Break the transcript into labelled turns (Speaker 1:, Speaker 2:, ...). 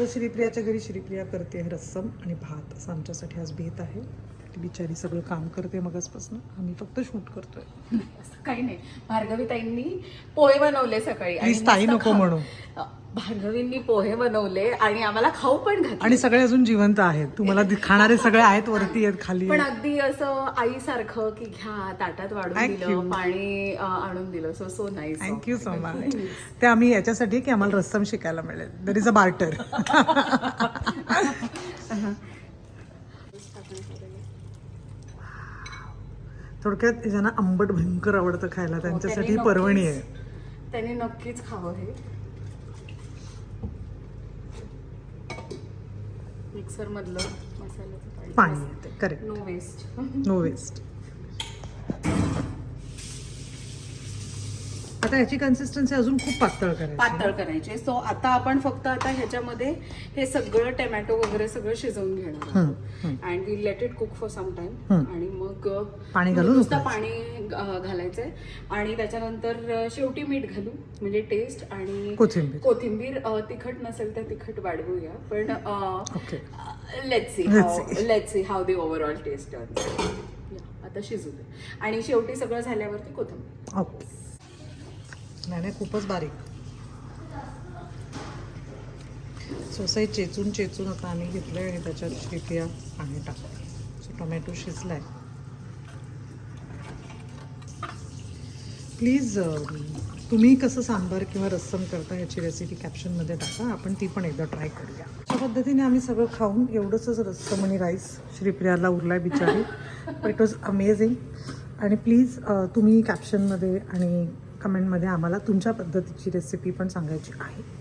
Speaker 1: So श्रीप्रियाच्या घरी श्रीप्रिया करते रस्सम आणि भात असं आमच्यासाठी आज बेत आहे. ती बिचारी सगळं काम करते मगचपासून आम्ही फक्त शूट करतोय.
Speaker 2: असं काही नाही. भार्गवी ताईंनी पोहे बनवले सकाळी. आणि
Speaker 1: ताई नको
Speaker 2: खाऊ-
Speaker 1: म्हणू.
Speaker 2: अ, भार्गवींनी पोहे बनवले आणि आम्हाला खाऊ पण घातले.
Speaker 1: आणि सगळे अजून जिवंत आहेत. तुम्हाला दि- खाणारे सगळे आहेत वरती आहेत खाली
Speaker 2: पण
Speaker 1: आहेत.
Speaker 2: अगदी असं आईसारखं की घ्या ताटात वाढून
Speaker 1: Thank
Speaker 2: दिलं. पाणी अ, आणून दिलं. So so nice
Speaker 1: thank you so much ते आम्ही याच्यासाठी की आम्हाला रस्सम शिकायला मिळेल. दर इज अ बार्टर थोडक्यात ज्यांना आंबट भयंकर आवडतं खायला त्यांच्यासाठी ही पर्वणी आहे.
Speaker 2: त्यांनी नक्कीच खावं हे. मिक्सर मधलं मसाल्याचं
Speaker 1: पाणी येते correct
Speaker 2: no waste
Speaker 1: no waste आता याची कन्सिस्टन्सी अजून खूप पातळ करायची.
Speaker 2: पातळ करायचे. सो आता आपण फक्त आता ह्याच्यामध्ये हे सगळं टोमॅटो वगैरे सगळं शिजवून घेणार. And we let it cook for some time. आणि मग
Speaker 1: पाणी घालून
Speaker 2: नुसतं. पाणी घालायचंय. आणि त्याच्यानंतर शेवटी मीठ घालू. म्हणजे टेस्ट आणि
Speaker 1: कोथिंबीर.
Speaker 2: कोथिंबीर तिखट नसेल तर तिखट वाढवूया. पण let's see. Let's see how the overall taste आता शिजू दे. आणि शेवटी सगळं झाल्यावरती कोथिंबीर.
Speaker 1: ओके. नाही नाही खूपच बारीक. सोसाई चेचून चेचून आता आम्ही घेतलं आणि त्याच्यात श्रीप्रिया पाणी टाकलं सो टोमॅटो शिजलाय. प्लीज तुम्ही कसं सांबार किंवा रस्सम करता याची रेसिपी कॅप्शनमध्ये टाका. आपण ती पण एकदा ट्राय करूया. अशा पद्धतीने आम्ही सगळं खाऊन एवढंच रस्सम आणि राईस श्रीप्रियाला उरलाय बिचारी. बट इट वॉज अमेझिंग आणि प्लीज तुम्ही कॅप्शनमध्ये आणि कमेंटमध्ये आम्हाला तुमच्या पद्धतीची रेसिपी पण सांगायची आहे.